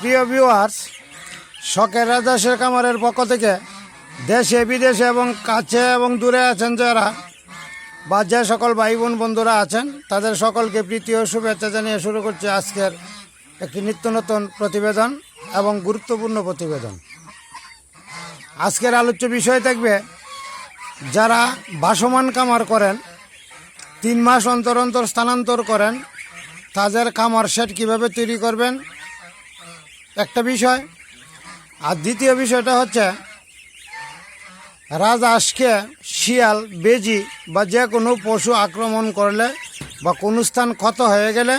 প্রিয় ভিউয়ার্স শখের রাজা রাজাসের কামারের পক্ষ থেকে দেশে, বিদেশে এবং কাছে এবং দূরে আছেন যারা, বা যে সকল ভাই বোন বন্ধুরা আছেন, তাদের সকলকে প্রীতি ও শুভেচ্ছা জানিয়ে শুরু করছে আজকের একটি নিত্য নতুন প্রতিবেদন এবং গুরুত্বপূর্ণ প্রতিবেদন। আজকের আলোচ্য বিষয় থাকবে, যারা ভাসমান কামার করেন, তিন মাস অন্তর অন্তর স্থানান্তর করেন, তাদের কামার সেট কীভাবে তৈরি করবেন একটা বিষয়। আর দ্বিতীয় বিষয়টা হচ্ছে রাজহাঁসকে শিয়াল, বেজি বা যে কোনো পশু আক্রমণ করলে বা কোনো স্থান ক্ষত হয়ে গেলে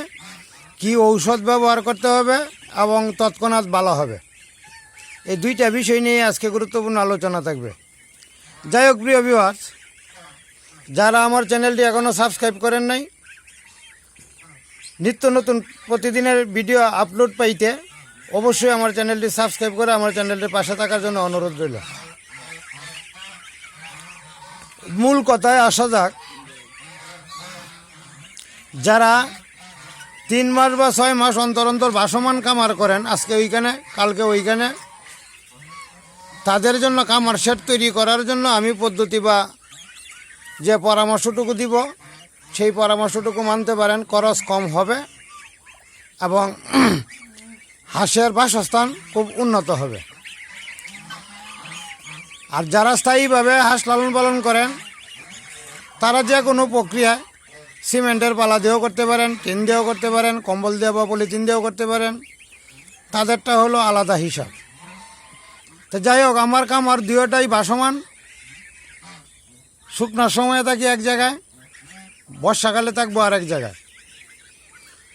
কি ঔষধ ব্যবহার করতে হবে এবং তৎক্ষণাৎ ভালো হবে। এই দুইটা বিষয় নিয়ে আজকে গুরুত্বপূর্ণ আলোচনা থাকবে। যাই হোক, প্রিয় ভিউয়ার্স যারা আমার চ্যানেলটি এখনও সাবস্ক্রাইব করেন নাই, নিত্য নতুন প্রতিদিনের ভিডিও আপলোড পাইতে অবশ্যই আমার চ্যানেলটি সাবস্ক্রাইব করে আমার চ্যানেলটির পাশে থাকার জন্য অনুরোধ রইল। মূল কথায় আসা যাক, যারা তিন মাস বা ছয় মাস অন্তর অন্তর বাসমান কামার করেন, আজকে ওইখানে, কালকে ওইখানে, তাদের জন্য কামার সেট তৈরি করার জন্য আমি পদ্ধতি বা যে পরামর্শটুকু দিব, সেই পরামর্শটুকু মানতে পারেন, খরচ কম হবে এবং হাঁসের বাসস্থান খুব উন্নত হবে। আর যারা স্থায়ীভাবে হাঁস লালন পালন করেন, তারা যে কোনো প্রক্রিয়ায় সিমেন্টের পালা দিয়েও করতে পারেন, টিন দিয়েও করতে পারেন, কম্বল দিয়ে বা পলিথিন দিয়েও করতে পারেন, তাদেরটা হলো আলাদা হিসাব। তো যাই হোক, আমার কাম আর দুয়োটাই বাসমান শুকনার সময়ে থাকি এক জায়গায়, বর্ষাকালে থাকব আর এক জায়গায়।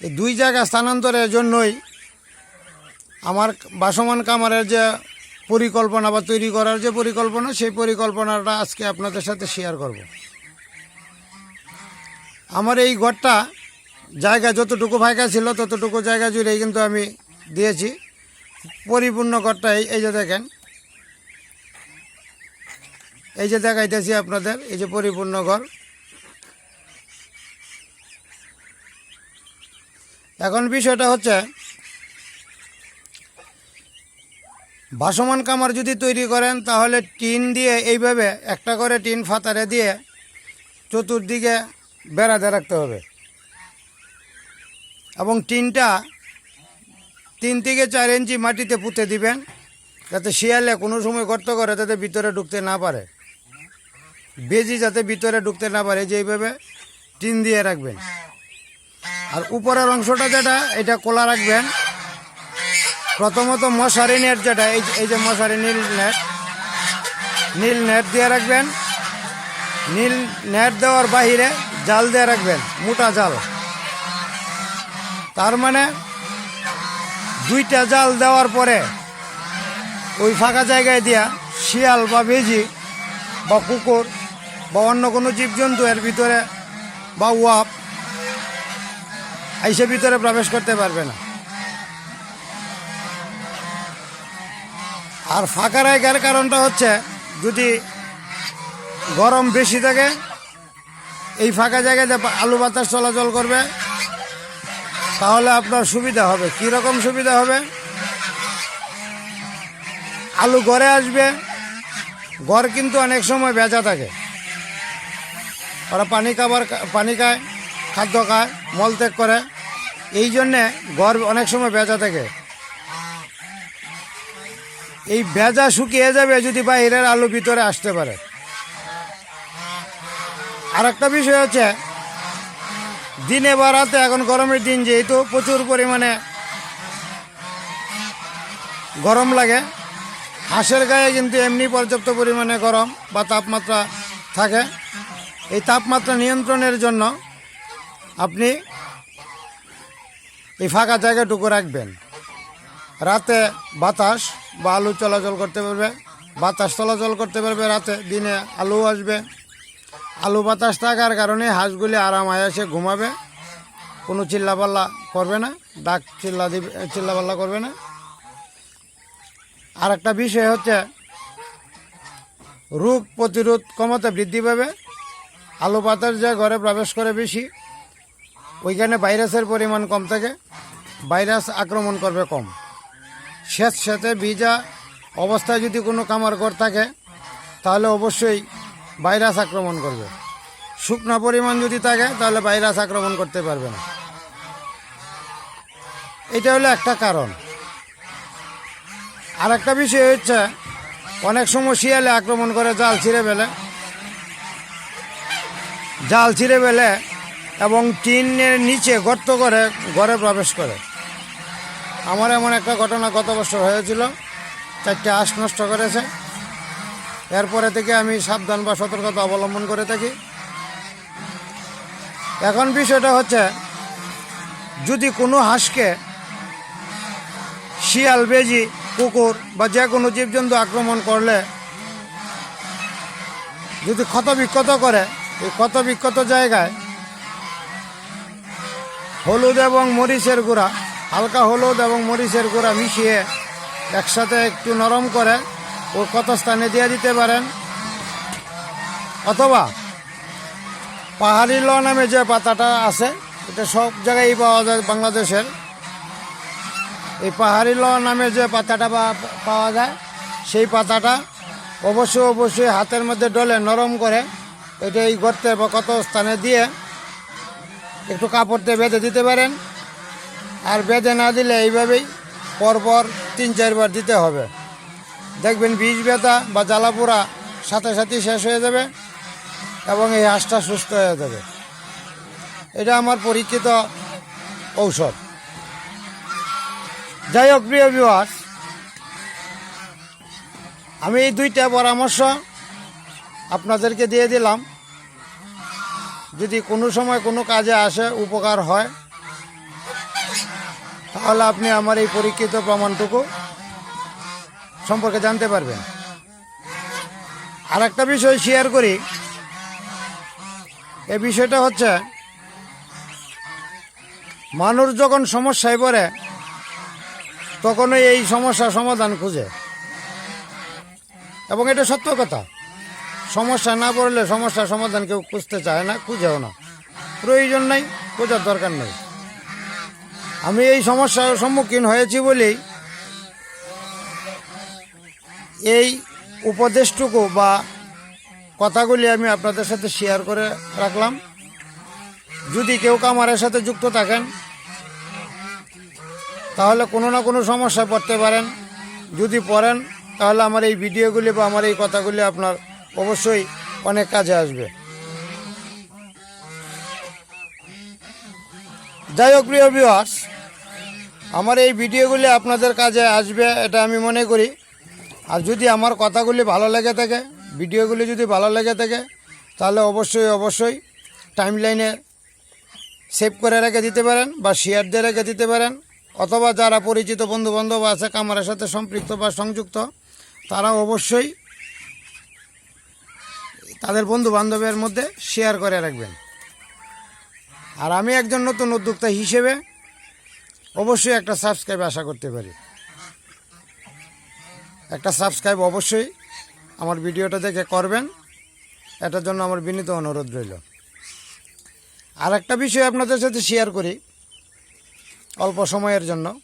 এই দুই জায়গা স্থানান্তরের জন্যই আমার বাসমান কামারের যে পরিকল্পনা বা তৈরি করার যে পরিকল্পনা, সেই পরিকল্পনাটা আজকে আপনাদের সাথে শেয়ার করব। আমার এই ঘরটা জায়গা যতটুকু ফাঁকা ছিল, ততটুকু জায়গা জুড়েই কিন্তু আমি দিয়েছি। পরিপূর্ণ ঘরটা এই এই যে দেখেন। এই যে দেখাইতেছি আপনাদের, এই যে পরিপূর্ণ ঘর। এখন বিষয়টা হচ্ছে ভাসমান কামার যদি তৈরি করেন, তাহলে টিন দিয়ে এইভাবে একটা করে টিন ফাতারে দিয়ে চতুর্দিকে বেড়া দিয়ে রাখতে হবে। এবং টিনটা তিন থেকে চার ইঞ্চি মাটিতে পুঁতে দিবেন, যাতে শিয়ালে কোনো সময় গর্ত করে যাতে ভিতরে ঢুকতে না পারে। বেজি যাতে ভিতরে ঢুকতে না পারে যে এইভাবে টিন দিয়ে রাখবেন। আর উপরের অংশটা যেটা, এটা কোলা রাখবেন। প্রথমত মশারি নেট যেটা, এই যে মশারি নীল নেট নীল নেট দিয়ে রাখবেন। নীল নেট দেওয়ার বাহিরে জাল দিয়ে রাখবেন, মোটা জাল। তার মানে দুইটা জাল দেওয়ার পরে ওই ফাঁকা জায়গায় দিয়া শিয়াল বা বেজি বা কুকুর বা অন্য কোনো জীবজন্তু এর ভিতরে বা ওয়াপ আইসে ভিতরে প্রবেশ করতে পারবে না। আর ফাঁকা রাখার কারণটা হচ্ছে, যদি গরম বেশি থাকে, এই ফাঁকা জায়গায় আলু বাতাস চলাচল করবে, তাহলে আপনার সুবিধা হবে। কি রকম সুবিধা হবে? আলু ঘরে আসবে ঘর কিন্তু অনেক সময় বেজা থাকে। ওরা পানি খাবার পানি খায়, খাদ্য খায় মলত্যাগ করে। এই জন্যে ঘর অনেক সময় বেজা থাকে। এই ভেজা শুকিয়ে যাবে যদি বাইরের আলু ভিতরে আসতে পারে। আর একটা বিষয় হচ্ছে, দিনে বা রাতে, এখন গরমের দিন যেহেতু প্রচুর পরিমাণে গরম লাগে, হাঁসের গায়ে কিন্তু এমনি পর্যাপ্ত পরিমাণে গরম বা তাপমাত্রা থাকে। এই তাপমাত্রা নিয়ন্ত্রণের জন্য আপনি এই ফাঁকা জায়গাটুকু রাখবেন। রাতে বাতাস বা আলু চলাচল করতে পারবে, বাতাস চলাচল করতে পারবে রাতে, দিনে আলু আসবে। আলু বাতাস থাকার কারণে হাঁসগুলি আরাম আয়াসে ঘুমাবে, কোনো চিল্লাপাল্লা করবে না ডাক চিল্লা দিবে, চিল্লাপাল্লা করবে না। আর একটা বিষয় হচ্ছে, রোগ প্রতিরোধ ক্ষমতা বৃদ্ধি পাবে, আলু বাতাস যে ঘরে প্রবেশ করে বেশি, ওইখানে ভাইরাসের পরিমাণ কম থাকে, ভাইরাস আক্রমণ করবে কম। স্যাঁত স্যাঁতে ভিজা অবস্থায় যদি কোনো কামার ঘর থাকে, তাহলে অবশ্যই ভাইরাস আক্রমণ করবে। শুকনা পরিমাণ যদি থাকে, তাহলে ভাইরাস আক্রমণ করতে পারবে না। এটা হলো একটা কারণ। আর একটা বিষয় হচ্ছে, অনেক সময় শিয়ালে আক্রমণ করে, জাল ছিঁড়ে ফেলে। জাল ছিঁড়ে ফেলে এবং টিনের নিচে গর্ত করে, ঘরে প্রবেশ করে। আমার এমন একটা ঘটনা গত বছর হয়েছিল। চারটে আঁশ নষ্ট করেছে। এরপরে থেকে আমি সাবধান বা সতর্কতা অবলম্বন করে থাকি। এখন বিষয়টা হচ্ছে, যদি কোনো হাঁসকে শিয়াল, বেজি, কুকুর বা যে কোনো জীবজন্তু আক্রমণ করলে, যদি ক্ষত বিক্ষত করে, এই ক্ষত বিক্ষত জায়গায় হলুদ এবং মরিচের গুঁড়া হালকা হলুদ এবং মরিচের গুঁড়া মিশিয়ে একসাথে একটু নরম করে ও কত স্থানে দিয়ে দিতে পারেন। অথবা পাহাড়ি ল নামে যে পাতাটা আছে, এটা সব জায়গায় পাওয়া যায় বাংলাদেশের। এই পাহাড়ি ল নামে যে পাতাটা পাওয়া যায়, সেই পাতাটা অবশ্যই অবশ্যই হাতের মধ্যে ডলে নরম করে এটা এই গর্তে বা কত স্থানে দিয়ে একটু কাপড় দিয়ে বেঁধে দিতে পারেন। বেঁধে না দিলে এইভাবেই পরপর তিন চারবার দিতে হবে। দেখবেন বীজ ব্যথা বা জ্বালাপোড়া সাথে সাথে শেষ হয়ে যাবে এবং এই হাঁসটা সুস্থ হয়ে যাবে। এটা আমার পরীক্ষিত ঔষধ। যাই হোক, প্রিয় বিবাস আমি এই দুইটা পরামর্শ আপনাদেরকে দিয়ে দিলাম। যদি কোনো সময় কোনো কাজে আসে, উপকার হয় তাহলে আপনি আমার এই পরীক্ষিত প্রমাণটুকু সম্পর্কে জানতে পারবেন। আর একটা বিষয় শেয়ার করি। এ বিষয়টা হচ্ছে, মানুষ যখন সমস্যায় পড়ে, তখনই এই সমস্যার সমাধান খুঁজে। এবং এটা সত্য কথা। সমস্যা না পড়লে সমস্যার সমাধান কেউ খুঁজতে চায় না, খুঁজেও না। প্রয়োজন নাই, খোঁজার দরকার নেই। আমি এই সমস্যার সম্মুখীন হয়েছি বলেই এই উপদেশটুকু বা কথাগুলি আমি আপনাদের সাথে শেয়ার করে রাখলাম। যদি কেউ কামারের সাথে যুক্ত থাকেন, তাহলে কোনো না কোনো সমস্যায় পড়তে পারেন। যদি পড়েন, তাহলে আমার এই ভিডিওগুলি বা আমার এই কথাগুলি আপনার অবশ্যই অনেক কাজে আসবে। যাই হোক, প্রিয় ভিউয়ার্স আমার এই ভিডিওগুলি আপনাদের কাজে আসবে, এটা আমি মনে করি। আর যদি আমার কথাগুলি ভালো লেগে থাকে, ভিডিওগুলি যদি ভালো লেগে থাকে, তাহলে অবশ্যই অবশ্যই টাইম লাইনে সেভ করে রেখে দিতে পারেন বা শেয়ার দিয়ে রেখে দিতে পারেন। অথবা যারা পরিচিত বন্ধু বান্ধব আছে, কামারের সাথে সম্পৃক্ত বা সংযুক্ত, তারা অবশ্যই তাদের বন্ধু বান্ধবের মধ্যে শেয়ার করে রাখবেন। আর আমি একজন নতুন উদ্যোক্তা হিসেবে অবশ্যই একটা সাবস্ক্রাইব আশা করতে পারি। একটা সাবস্ক্রাইব অবশ্যই আমার ভিডিওটা দেখে করবেন। এটার জন্য আমার বিনীত অনুরোধ রইল। আর একটা বিষয় আপনাদের সাথে শেয়ার করি, অল্প সময়ের জন্য।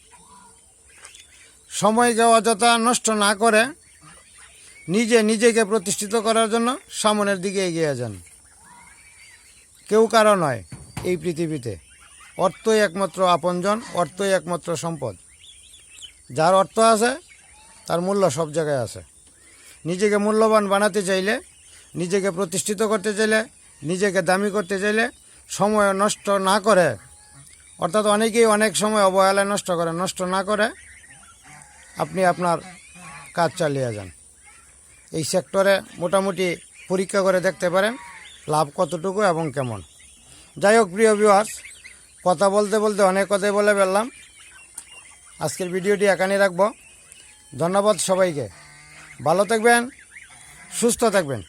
সময় সময়কে অযথা নষ্ট না করে নিজে নিজেকে প্রতিষ্ঠিত করার জন্য সামনের দিকে এগিয়ে যান। কেউ কারও নয়। এই পৃথিবীতে। অর্থই একমাত্র আপনজন, অর্থই একমাত্র সম্পদ। যার অর্থ আছে, তার মূল্য সব জায়গায় আছে। নিজেকে মূল্যবান বানাতে চাইলে, নিজেকে প্রতিষ্ঠিত করতে চাইলে, নিজেকে দামি করতে চাইলে সময় নষ্ট না করে, অর্থাৎ অনেকেই অনেক সময় অবহেলায় নষ্ট করে, নষ্ট না করে আপনি আপনার কাজ চালিয়ে যান। এই সেক্টরে মোটামুটি পরীক্ষা করে দেখতে পারেন লাভ কতটুকু এবং কেমন। যাই হোক, প্রিয় ভিউয়ার্স কথা বলতে বলতে অনেক কথাই বলে ফেললাম। আজকের ভিডিওটি এখানেই রাখব। ধন্যবাদ সবাইকে। ভালো থাকবেন, সুস্থ থাকবেন।